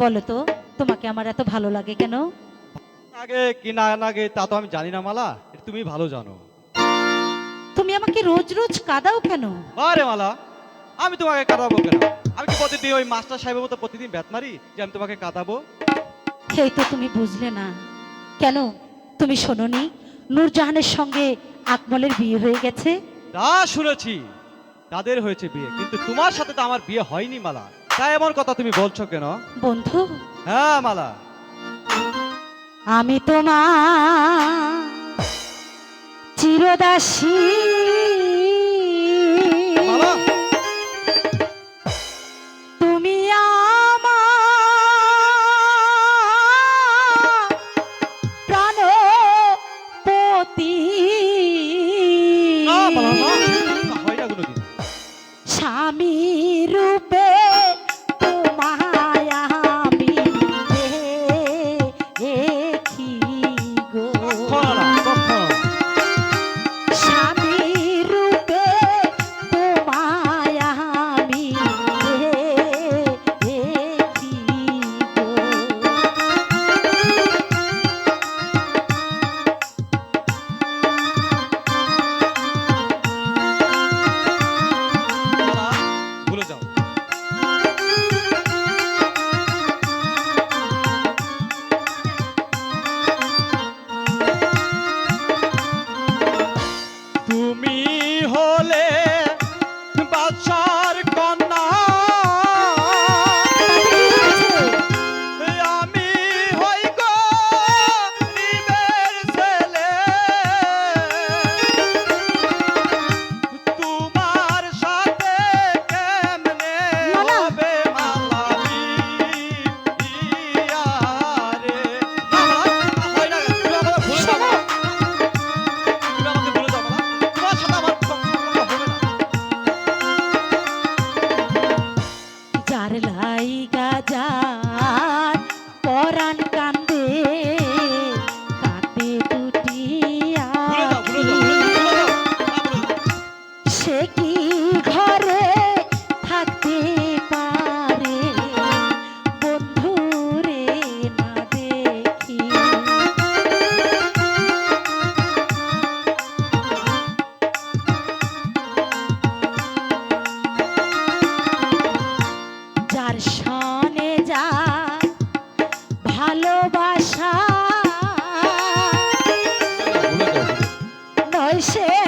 বলো তো তোমাকে আমার এত ভালো লাগে কেন? আগে কি না লাগে তা তো আমি জানি না মালা এটা তুমি ভালো জানো। তুমি আমাকে রোজ রোজ কাঁদাও কেন? আরে মালা আমি তোমাকে কাঁদাবো কেন? আমি কি প্রতিদিন ওই মাস্টার সাহেবের মতো প্রতিদিন ব্যাট মারি যে আমি তোমাকে কাঁদাবো? সেই তো তুমি বুঝলে না। কেন? তুমি শোনোনি নূরজাহানের সঙ্গে আকমলের বিয়ে হয়ে গেছে? তা শুনেছি তাদের হয়েছে বিয়ে কিন্তু তোমার সাথে তো আমার বিয়ে হয়নি মালা। তাই এমন কথা তুমি বলছো কেন? বন্ধু। হ্যাঁ মালা। আমি তোমার চিরদাসী সে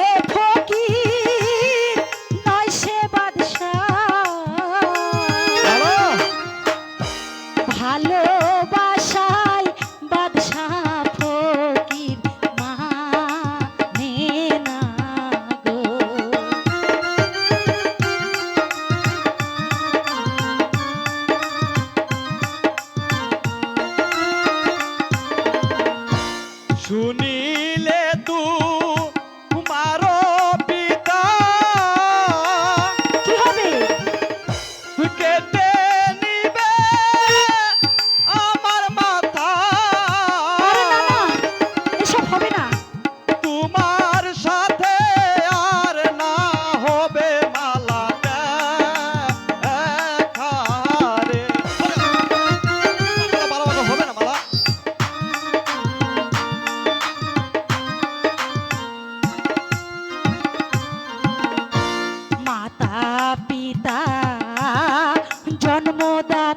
anumoda